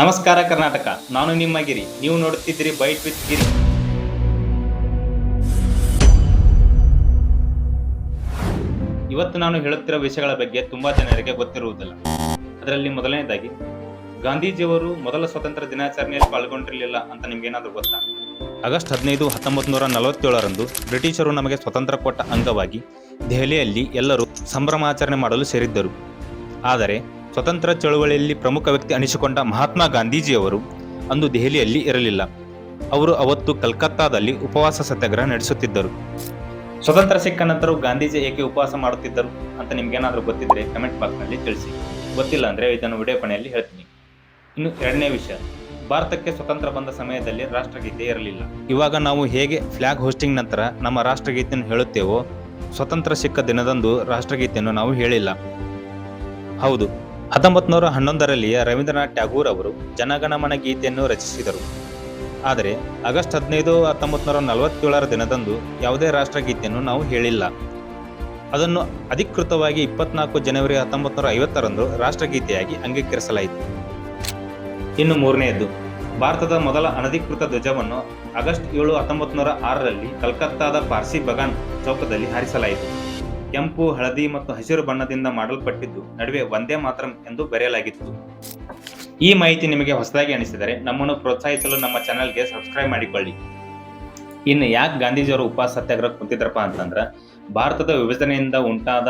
ನಮಸ್ಕಾರ ಕರ್ನಾಟಕ, ನಾನು ನಿಮ್ಮ ಗಿರಿ ನೀವು ನೋಡುತ್ತಿದ್ದೀರಿ ಬೈಟ್ ವಿತ್ ಗಿರಿ ಇವತ್ತು ನಾನು ಹೇಳುತ್ತಿರೋ ವಿಷಯಗಳ ಬಗ್ಗೆ ತುಂಬಾ ಜನರಿಗೆ ಗೊತ್ತಿರುವುದಿಲ್ಲ. ಅದರಲ್ಲಿ ಮೊದಲನೇದಾಗಿ, ಗಾಂಧೀಜಿಯವರು ಮೊದಲ ಸ್ವತಂತ್ರ ದಿನಾಚರಣೆಯಲ್ಲಿ ಪಾಲ್ಗೊಂಡಿರಲಿಲ್ಲ ಅಂತ ನಿಮ್ಗೇನಾದರೂ ಗೊತ್ತಾ? ಆಗಸ್ಟ್ ಹದಿನೈದು ಹತ್ತೊಂಬತ್ತು ನೂರ ನಲವತ್ತೇಳರಂದು ಬ್ರಿಟಿಷರು ನಮಗೆ ಸ್ವತಂತ್ರ ಕೊಟ್ಟ ಅಂಗವಾಗಿ ದೆಹಲಿಯಲ್ಲಿ ಎಲ್ಲರೂ ಸಂಭ್ರಮಾಚರಣೆ ಮಾಡಲು ಸೇರಿದ್ದರು. ಆದರೆ ಸ್ವತಂತ್ರ ಚಳುವಳಿಯಲ್ಲಿ ಪ್ರಮುಖ ವ್ಯಕ್ತಿ ಅನಿಸಿಕೊಂಡ ಮಹಾತ್ಮ ಗಾಂಧೀಜಿಯವರು ಅಂದು ದೆಹಲಿಯಲ್ಲಿ ಇರಲಿಲ್ಲ. ಅವರು ಅವತ್ತು ಕಲ್ಕತ್ತಾದಲ್ಲಿ ಉಪವಾಸ ಸತ್ಯಾಗ್ರಹ ನಡೆಸುತ್ತಿದ್ದರು. ಸ್ವತಂತ್ರ ಸಿಕ್ಕ ನಂತರ ಗಾಂಧೀಜಿ ಏಕೆ ಉಪವಾಸ ಮಾಡುತ್ತಿದ್ದರು ಅಂತ ನಿಮ್ಗೇನಾದರೂ ಗೊತ್ತಿದ್ರೆ ಕಮೆಂಟ್ ಬಾಕ್ಸ್ನಲ್ಲಿ ತಿಳಿಸಿ. ಗೊತ್ತಿಲ್ಲ ಅಂದ್ರೆ ಇದನ್ನು ವಿಡಿಯೋ ಕೊನೆಯಲ್ಲಿ ಹೇಳ್ತೀನಿ. ಇನ್ನು ಎರಡನೇ ವಿಷಯ. ಭಾರತಕ್ಕೆ ಸ್ವತಂತ್ರ ಬಂದ ಸಮಯದಲ್ಲಿ ರಾಷ್ಟ್ರಗೀತೆ ಇರಲಿಲ್ಲ. ಇವಾಗ ನಾವು ಹೇಗೆ ಫ್ಲಾಗ್ ಹೋಸ್ಟಿಂಗ್ ನಂತರ ನಮ್ಮ ರಾಷ್ಟ್ರಗೀತೆಯನ್ನು ಹೇಳುತ್ತೇವೋ, ಸ್ವತಂತ್ರ ಸಿಕ್ಕ ದಿನದಂದು ರಾಷ್ಟ್ರಗೀತೆಯನ್ನು ನಾವು ಹೇಳಿಲ್ಲ. ಹೌದು. ಹತ್ತೊಂಬತ್ತು ನೂರ ಹನ್ನೊಂದರಲ್ಲಿ ರವೀಂದ್ರನಾಥ್ ಟ್ಯಾಗೂರ್ ಅವರು ಜನಗಣಮನ ಗೀತೆಯನ್ನು ರಚಿಸಿದರು. ಆದರೆ ಆಗಸ್ಟ್ ಹದಿನೈದು ಹತ್ತೊಂಬತ್ತು ನೂರ ನಲವತ್ತೇಳರ ದಿನದಂದು ಯಾವುದೇ ರಾಷ್ಟ್ರಗೀತೆಯನ್ನು ನಾವು ಹೇಳಿಲ್ಲ. ಅದನ್ನು ಅಧಿಕೃತವಾಗಿ ಇಪ್ಪತ್ನಾಲ್ಕು ಜನವರಿ ಹತ್ತೊಂಬತ್ತು ನೂರ ಐವತ್ತರಂದು ರಾಷ್ಟ್ರಗೀತೆಯಾಗಿ ಅಂಗೀಕರಿಸಲಾಯಿತು. ಇನ್ನು ಮೂರನೆಯದ್ದು, ಭಾರತದ ಮೊದಲ ಅನಧಿಕೃತ ಧ್ವಜವನ್ನು ಆಗಸ್ಟ್ ಏಳು ಹತ್ತೊಂಬತ್ತು ನೂರ ಆರರಲ್ಲಿ ಕಲ್ಕತ್ತಾದ ಪಾರ್ಸಿ ಬಗಾನ್ ಚೌಕದಲ್ಲಿ ಹಾರಿಸಲಾಯಿತು. ಕೆಂಪು, ಹಳದಿ ಮತ್ತು ಹಸಿರು ಬಣ್ಣದಿಂದ ಮಾಡಲ್ಪಟ್ಟಿದ್ದು ನಡುವೆ ಒಂದೇ ಮಾತ್ರ ಎಂದು ಬರೆಯಲಾಗಿತ್ತು. ಈ ಮಾಹಿತಿ ನಿಮಗೆ ಹೊಸದಾಗಿ ಅನಿಸಿದರೆ ನಮ್ಮನ್ನು ಪ್ರೋತ್ಸಾಹಿಸಲು ನಮ್ಮ ಚಾನೆಲ್ಗೆ ಸಬ್ಸ್ಕ್ರೈಬ್ ಮಾಡಿಕೊಳ್ಳಿ. ಇನ್ನು ಯಾಕೆ ಗಾಂಧೀಜಿಯವರು ಉಪವಾಸ ಸತ್ಯಾಗ್ರಹ ಕುಂತಿದ್ರಪ್ಪ ಅಂತಂದ್ರೆ, ಭಾರತದ ವಿಭಜನೆಯಿಂದ ಉಂಟಾದ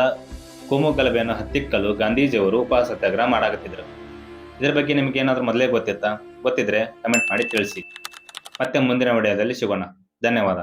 ಕೋಮು ಗಲಭೆಯನ್ನು ಹತ್ತಿಕ್ಕಲು ಗಾಂಧೀಜಿಯವರು ಉಪವಾಸ ಸತ್ಯಾಗ್ರಹ ಮಾಡಾಕತ್ತಿದ್ರು. ಇದರ ಬಗ್ಗೆ ನಿಮ್ಗೆ ಏನಾದ್ರೂ ಮೊದಲೇ ಗೊತ್ತಿತ್ತಾ? ಗೊತ್ತಿದ್ರೆ ಕಮೆಂಟ್ ಮಾಡಿ ತಿಳಿಸಿ. ಮತ್ತೆ ಮುಂದಿನ ವಿಡಿಯೋದಲ್ಲಿ ಸಿಗೋಣ. ಧನ್ಯವಾದ.